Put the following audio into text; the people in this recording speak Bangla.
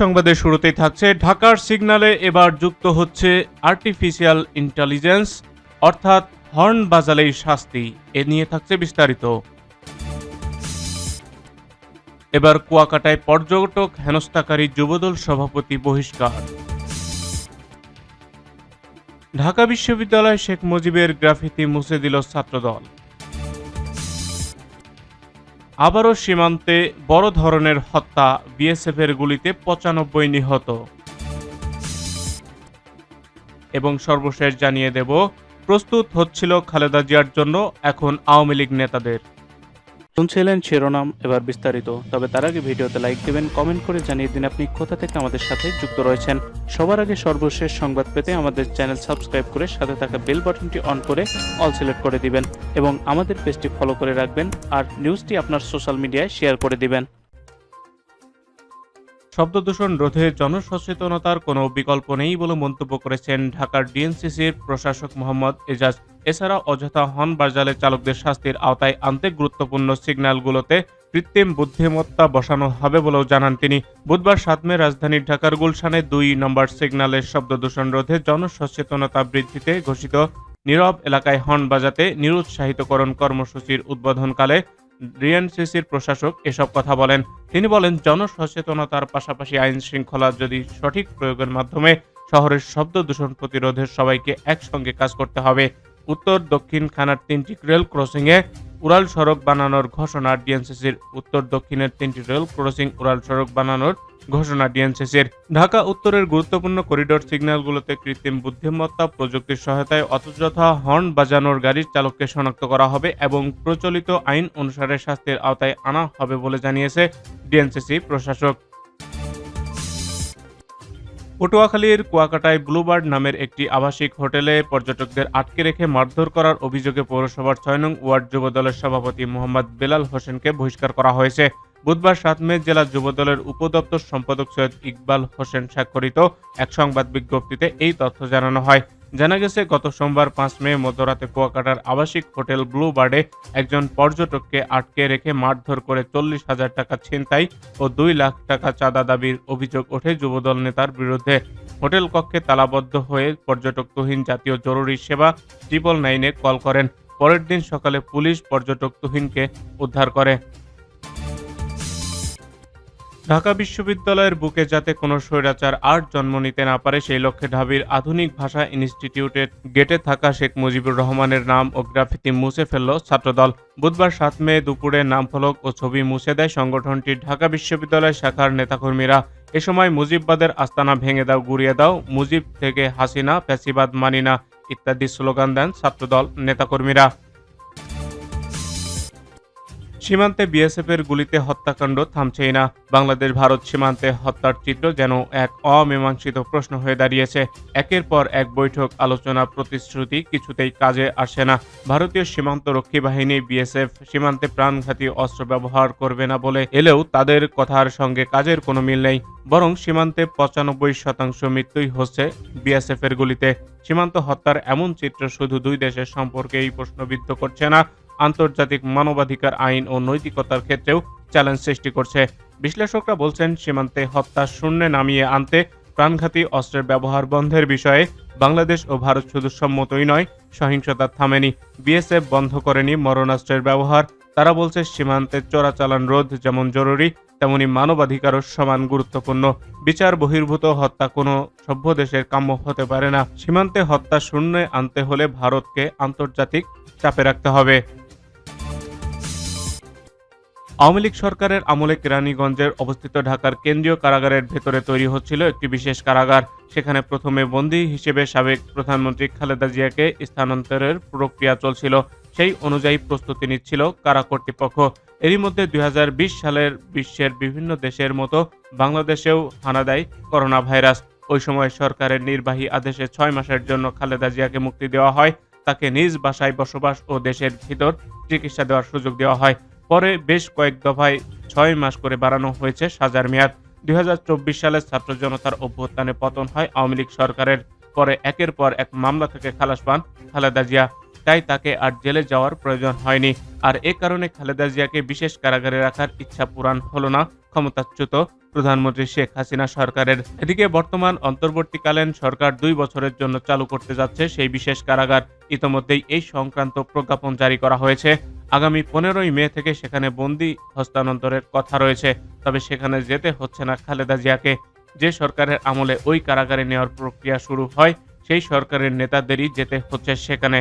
সংবাদের শুরুতেই থাকছে ঢাকার সিগন্যালে এবার যুক্ত হচ্ছে আর্টিফিশিয়াল ইন্টেলিজেন্স, অর্থাৎ হর্ন বাজালেই শাস্তি। এ নিয়ে থাকছে বিস্তারিত। এবার কুয়াকাটায় পর্যটক হেনস্থাকারী যুবদল সভাপতি বহিষ্কার। ঢাকা বিশ্ববিদ্যালয় শেখ মুজিবের গ্রাফিতি মুছে দিল ছাত্রদল। আবারও সীমান্তে বড় ধরনের হত্যা বিএসএফের গুলিতে পঁচানব্বই নিহত। এবং সর্বশেষ জানিয়ে দেব, প্রস্তুত হচ্ছিল খালেদা জিয়ার জন্য এখন আওয়ামী লীগ নেতাদের। শুনছিলেন শিরোনাম এবার বিস্তারিত, তবে তার আগে ভিডিওতে লাইক দেবেন কমেন্ট করে জানিয়ে দিন আপনি কোথা থেকে আমাদের সাথে যুক্ত রয়েছেন। সবার আগে সর্বশেষ সংবাদ পেতে আমাদের চ্যানেল সাবস্ক্রাইব করে সাথে থাকা বেল বাটনটি অন করে অল সিলেক্ট করে দিবেন এবং আমাদের পেজটি ফলো করে রাখবেন আর নিউজটি আপনার সোশ্যাল মিডিয়ায় শেয়ার করে দিবেন। শব্দ দূষণ রোধে জনসচেতনতার কোনো বিকল্প নেই বলে মন্তব্য করেছেন ঢাকার ডিএনসিসির প্রশাসক মোহাম্মদ এজাজ। এছাড়া অযথা হর্ন বাজালে চালকদের শাস্তির আওতায় আনতে গুরুত্বপূর্ণ সিগন্যালগুলোতে কৃত্রিম বুদ্ধিমত্তা বসানো হবে বলেও জানান তিনি। বুধবার সাত মে রাজধানীর ঢাকার গুলশানে দুই নম্বর সিগন্যালের শব্দ দূষণ রোধে জনসচেতনতা বৃদ্ধিতে ঘোষিত নীরব এলাকায় হর্ন বাজাতে নিরুৎসাহিতকরণ কর্মসূচির উদ্বোধনকালে ডিএনসিসির প্রশাসক এসব কথা বলেন। তিনি বলেন, জনসচেতনতার পাশাপাশি আইন শৃঙ্খলা যদি সঠিক প্রয়োগের মাধ্যমে শহরের শব্দ দূষণ প্রতিরোধের সবাইকে একসঙ্গে কাজ করতে হবে উত্তর, দক্ষিণ খানার তিনটি রেল ক্রসিংয়ে উড়াল সড়ক বানানোর ঘোষণা ডিএনসিসির। উত্তর, দক্ষিণের তিনটি রেল ক্রসিং উড়াল সড়ক বানানোর ঘোষণা ডিএনসিসির। ঢাকা উত্তরের গুরুত্বপূর্ণ করিডোর সিগন্যালগুলোতে কৃত্রিম বুদ্ধিমত্তা, প্রযুক্তির সহায়তায় অযথা হর্ন বাজানোর গাড়ির চালককে শনাক্ত করা হবে এবং প্রচলিত আইন অনুসারে শাস্তির আওতায় আনা হবে বলে জানিয়েছে ডিএনসিসি প্রশাসক। পটুয়াখালীর কুয়াকাটায় ব্লুবার্ড নামের একটি আবাসিক হোটেলে পর্যটকদের আটকে রেখে মারধর করার অভিযোগে পৌরসভার ছয় নং ওয়ার্ড যুবদলের সভাপতি মোহাম্মদ বেলাল হোসেনকে বহিষ্কার করা হয়েছে। বুধবার সাত মে জেলা যুবদলের উপদপ্তর সম্পাদক সৈয়দ ইকবাল হোসেন স্বাক্ষরিত এক সংবাদ বিজ্ঞপ্তিতে এই তথ্য জানানো হয়। জানা গেছে, গত সোমবার পাঁচ মে, মধ্যরাতে কুয়াকাটার আবাসিক হোটেল ব্লু বার্ডে একজন পর্যটককে আটকে রেখে মারধর করে চল্লিশ হাজার টাকা ছিনতাই ও দুই লাখ টাকা চাঁদা দাবির অভিযোগ ওঠে যুবদল নেতার বিরুদ্ধে। হোটেল কক্ষে তালাবদ্ধ হয়ে পর্যটক তুহিন জাতীয় জরুরি সেবা ট্রিপল নাইনে কল করেন। পরের দিন সকালে পুলিশ পর্যটক তুহিনকে উদ্ধার করে। ঢাকা বিশ্ববিদ্যালয়ের বুকে যাতে কোনো স্বৈরাচার আর জন্ম নিতে না পারে, সেই লক্ষ্যে ঢাবির আধুনিক ভাষা ইনস্টিটিউটের গেটে থাকা শেখ মুজিবুর রহমানের নাম ও গ্রাফিতি মুছে ফেলল ছাত্রদল। বুধবার সাত মে দুপুরে নামফলক ও ছবি মুছে দেয় সংগঠনটির ঢাকা বিশ্ববিদ্যালয় শাখার নেতাকর্মীরা, এ সময় মুজিববাদের আস্তানা ভেঙে দাও, গুড়িয়ে দাও, মুজিব থেকে হাসিনা, ফ্যাসিবাদ মানিনা ইত্যাদি স্লোগান দেন ছাত্রদল নেতাকর্মীরা। সীমান্তে বিএসএফের গুলিতে হত্যাকাণ্ড থামছেই না। বাংলাদেশ ভারত সীমান্তে হত্যার চিত্র যেন এক অমীমাংসিত প্রশ্ন হয়ে দাঁড়িয়েছে। একের পর এক বৈঠক, আলোচনা, প্রতিশ্রুতি কিছুতেই কাজে আসে না। ভারতীয় সীমান্ত রক্ষী বাহিনী বিএসএফ সীমান্তে প্রাণঘাতী অস্ত্র ব্যবহার করবে না বলে এলেও তাদের কথার সঙ্গে কাজের কোনো মিল নেই। বরং সীমান্তে পঁচানব্বই শতাংশ মৃত্যুই হচ্ছে বিএসএফ এর গুলিতে। সীমান্ত হত্যার এমন চিত্র শুধু দুই দেশের সম্পর্কেই প্রশ্নবিদ্ধ করছে না। আন্তর্জাতিক মানবাধিকার আইন ও নৈতিকতার ক্ষেত্রেও চ্যালেঞ্জ সৃষ্টি করছে। বিশ্লেষকরা বলছেন, সীমান্তে হত্যা শূন্যে নামিয়ে আনতে প্রাণঘাতী অস্ত্রের ব্যবহার বন্ধের বিষয়ে বাংলাদেশ ও ভারত শুধু সম্মতই নয়, সহিংসতা থামেনি। বিএসএফ বন্ধ করেনি মরণাস্ত্রের ব্যবহার। তারা বলছে, সীমান্তে চোরাচালান রোধ যেমন জরুরি, তেমনি মানবাধিকারও সমান গুরুত্বপূর্ণ। বিচার বহির্ভূত হত্যা কোনো সভ্য দেশের কাম্য হতে পারে না। সীমান্তে হত্যা শূন্যে আনতে হলে ভারতকে আন্তর্জাতিক চাপে রাখতে হবে। আওয়ামী লীগ সরকারের আমলে কেরানীগঞ্জের অবস্থিত ঢাকার কেন্দ্রীয় কারাগারের ভেতরে তৈরি হচ্ছিল একটি বিশেষ কারাগার। সেখানে প্রথমে বন্দী হিসেবে সাবেক প্রধানমন্ত্রী খালেদা জিয়াকে স্থানান্তরের প্রক্রিয়া চলছিল। সেই অনুযায়ী প্রস্তুতি নিচ্ছিল কারা কর্তৃপক্ষ। এরই মধ্যে দুই হাজার বিশ সালের বিশ্বের বিভিন্ন দেশের মতো বাংলাদেশেও হানা দেয় করোনা ভাইরাস ওই সময় সরকারের নির্বাহী আদেশে ছয় মাসের জন্য খালেদা জিয়াকে মুক্তি দেওয়া হয়। তাকে নিজ বাসায় বসবাস ও দেশের ভিতর চিকিৎসা দেওয়ার সুযোগ দেওয়া হয়। পরে বেশ কয়েক দফায় ছয় মাস করে বাড়ানো হয়েছে সাজার মেয়াদ। দুই হাজার চব্বিশ সালে ছাত্র জনতার অভ্যুত্থানে পতন হয় আওয়ামী লীগ সরকারের। পরে একের পর এক মামলা থেকে খালাস পান খালেদা জিয়া। তাই তাকে আর জেলে যাওয়ার প্রয়োজন হয়নি। আর এ কারণে খালেদা জিয়াকে বিশেষ কারাগারে রাখার ইচ্ছা পূরণ হলো না ক্ষমতাচ্যুত প্রধানমন্ত্রী শেখ হাসিনা সরকারের। এদিকে বর্তমান অন্তর্বর্তীকালীন সরকার দুই বছরের জন্য চালু করতে যাচ্ছে সেই বিশেষ কারাগার। ইতোমধ্যেই এই সংক্রান্ত প্রজ্ঞাপন জারি করা হয়েছে। আগামী পনেরোই মে থেকে সেখানে বন্দি হস্তান্তরের কথা রয়েছে, তবে সেখানে যেতে হচ্ছে না খালেদা জিয়াকে। যে সরকারের আমলে ওই কারাগারে নেওয়ার প্রক্রিয়া শুরু হয়, সেই সরকারের নেতাদেরই যেতে হচ্ছে সেখানে।